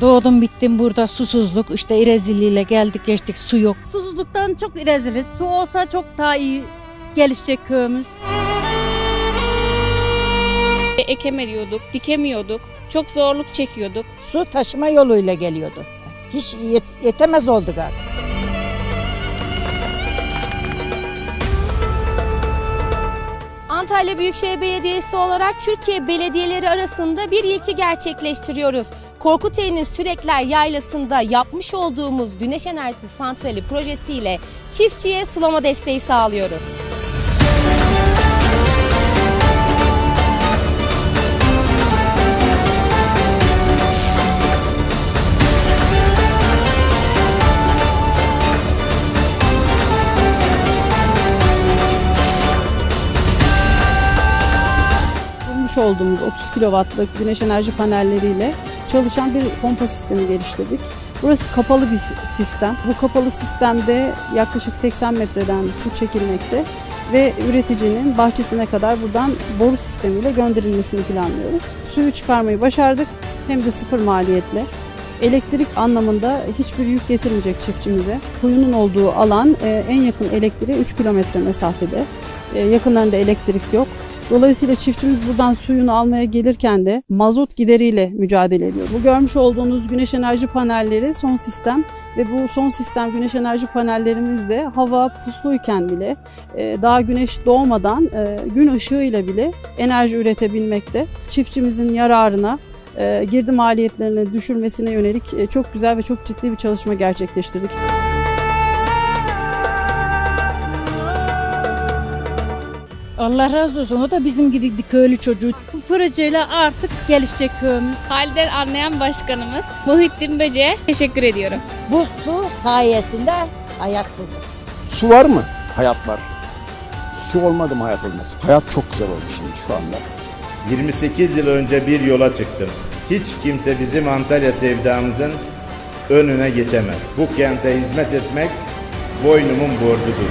Doğdum bittim burada susuzluk işte İreziliyle geldik geçtik su yok. Susuzluktan çok reziliz. Su olsa çok daha iyi gelişecek köyümüz. ekemiyorduk, dikemiyorduk. Çok zorluk çekiyorduk. Su taşıma yoluyla geliyordu. Hiç yet- yetemez olduk artık. Antalya Büyükşehir Belediyesi olarak Türkiye belediyeleri arasında bir ilki gerçekleştiriyoruz. Korkuteli'nin Sürekler Yaylası'nda yapmış olduğumuz güneş enerjisi santrali projesiyle çiftçiye sulama desteği sağlıyoruz. Olduğumuz 30 kW'lık güneş enerji panelleriyle çalışan bir pompa sistemi geliştirdik. Burası kapalı bir sistem. Bu kapalı sistemde yaklaşık 80 metreden su çekilmekte ve üreticinin bahçesine kadar buradan boru sistemiyle gönderilmesini planlıyoruz. Suyu çıkarmayı başardık hem de sıfır maliyetle. Elektrik anlamında hiçbir yük getirmeyecek çiftçimize. Kuyunun olduğu alan e, en yakın elektriğe 3 kilometre mesafede. E, Yakınlarında elektrik yok. Dolayısıyla çiftçimiz buradan suyunu almaya gelirken de mazot gideriyle mücadele ediyor. Bu görmüş olduğunuz güneş enerji panelleri son sistem ve bu son sistem güneş enerji panellerimizde hava pusluyken bile e, daha güneş doğmadan e, gün ışığıyla bile enerji üretebilmekte. Çiftçimizin yararına e, girdi maliyetlerini düşürmesine yönelik çok güzel ve çok ciddi bir çalışma gerçekleştirdik. Allah razı olsun o da bizim gibi bir köylü çocuğu. Bu projeyle artık gelişecek köyümüz. Halden anlayan başkanımız Muhittin Böce'ye teşekkür ediyorum. Bu su sayesinde hayat bulduk. Su var mı? Hayat var. Su olmadı mı hayat olmaz. Hayat çok güzel oldu şimdi şu anda. 28 yıl önce bir yola çıktım. Hiç kimse bizim Antalya sevdamızın önüne geçemez. Bu kente hizmet etmek boynumun borcudur.